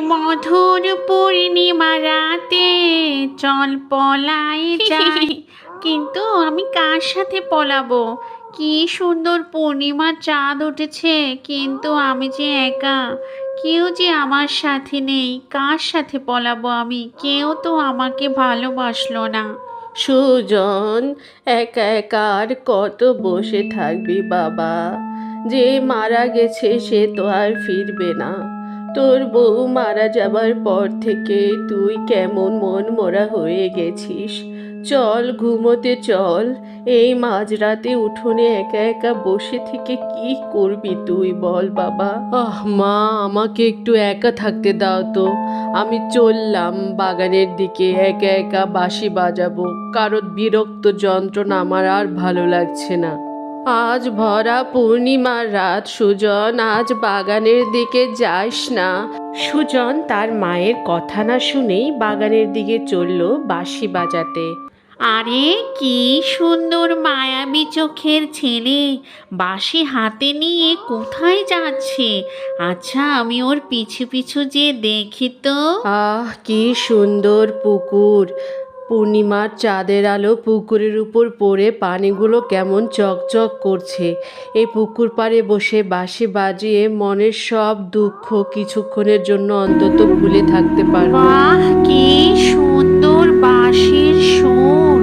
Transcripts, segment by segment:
মধুর পূর্ণিমা রাতে চল পলাই যাই। কিন্তু আমি কার সাথে পলাবো? কি সুন্দর পূর্ণিমার চাঁদ উঠেছে কিন্তু আমি যে একা। কেউ যে আমার সাথে নেই কার সাথে পলাবো আমি? কেউ তো আমাকে ভালোবাসলো না। সুজন একা একা আর কত বসে থাকবি বাবা? যে মারা গেছে সে তো আর ফিরবে না। তোর বউ মারা যাবার পর থেকে তুই কেমন মন মরা হয়ে গেছিস? চল ঘুমোতে চল। এই মাঝরাতে উঠোনে একা একা বসে থেকে কি করবি তুই বল বাবা। আহ, মা, আমাকে একটু একা থাকতে দাও তো। আমি চললাম বাগানের দিকে, একা একা বাঁশি বাজাবো। কারোর বিরক্ত যন্ত্রণা আমার আর ভালো লাগছে না। আজ ভরা পূর্ণিমার রাত সুজন আজ বাগানের দিকে যাস না। সুজন তার মায়ের কথা না শুনেই বাগানের দিকে চলল বাঁশি বাজাতে। আরে কি সুন্দর মায়াবী চোখের ছেলে। বাঁশি হাতে নিয়ে কোথায় যাচ্ছে? আচ্ছা আমি ওর পিছু পিছু যে দেখি তো। আহ কি সুন্দর পুকুর। পূর্ণিমার চাঁদের আলো পুকুরের উপর পড়ে পানিগুলো কেমন চকচক করছে। এই পুকুর পাড়ে বসে বাঁশি বাজিয়ে মনের সব দুঃখ কিছুক্ষণের জন্য অন্তত ভুলে থাকতে পারব। কি সুন্দর বাঁশির সুর।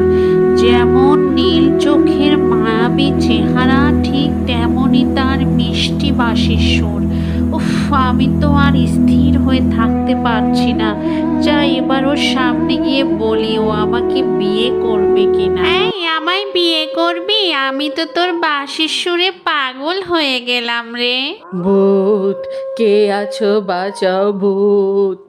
যেমন নীল চোখের মায়াবী চেহারা, ঠিক তেমনই তার মিষ্টি বাঁশির সুর। উফ, আমি তো আর স্থির হয়ে থাকতে পারছি না। এবার ওর সামনে গিয়ে বলি ও আমাকে বিয়ে করবে কিনা? এই আমায় বিয়ে করবি? আমি তো তোর বাঁশির সুরে পাগল হয়ে গেলাম রে। ভূত কে আছো বাঁচাও ভূত।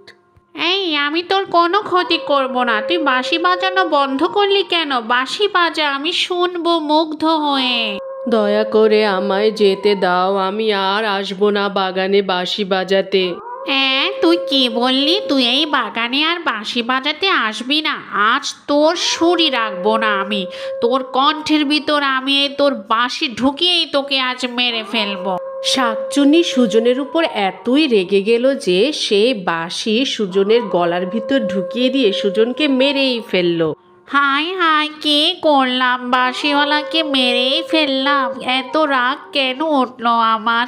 এই আমি তোর কোনো ক্ষতি করব না। তুই বাঁশি বাজানো বন্ধ করলি কেন? বাঁশি বাজা আমি শুনব মুগ্ধ হয়ে। দয়া করে আমায় যেতে দাও আমি আর আসব না বাগানে বাঁশি বাজাতে। হ্যাঁ তুই কি বললি? তুই এই বাগানে আর বাঁশি বাজাতে আসবি না? আজ তোর সুরই রাখব না আমি। তোর কণ্ঠের ভিতর আমি এই তোর বাঁশি ঢুকিয়েই তোকে আজ মেরে ফেলব। শাকচুনি সুজনের উপর এতই রেগে গেল যে সে বাঁশি সুজনের গলার ভিতর ঢুকিয়ে দিয়ে সুজনকে মেরেই ফেলল। হাই হাই কে করলাম? বাঁশিওয়ালাকে মেরেই ফেললাম? এত রাগ কেন উঠল আমার?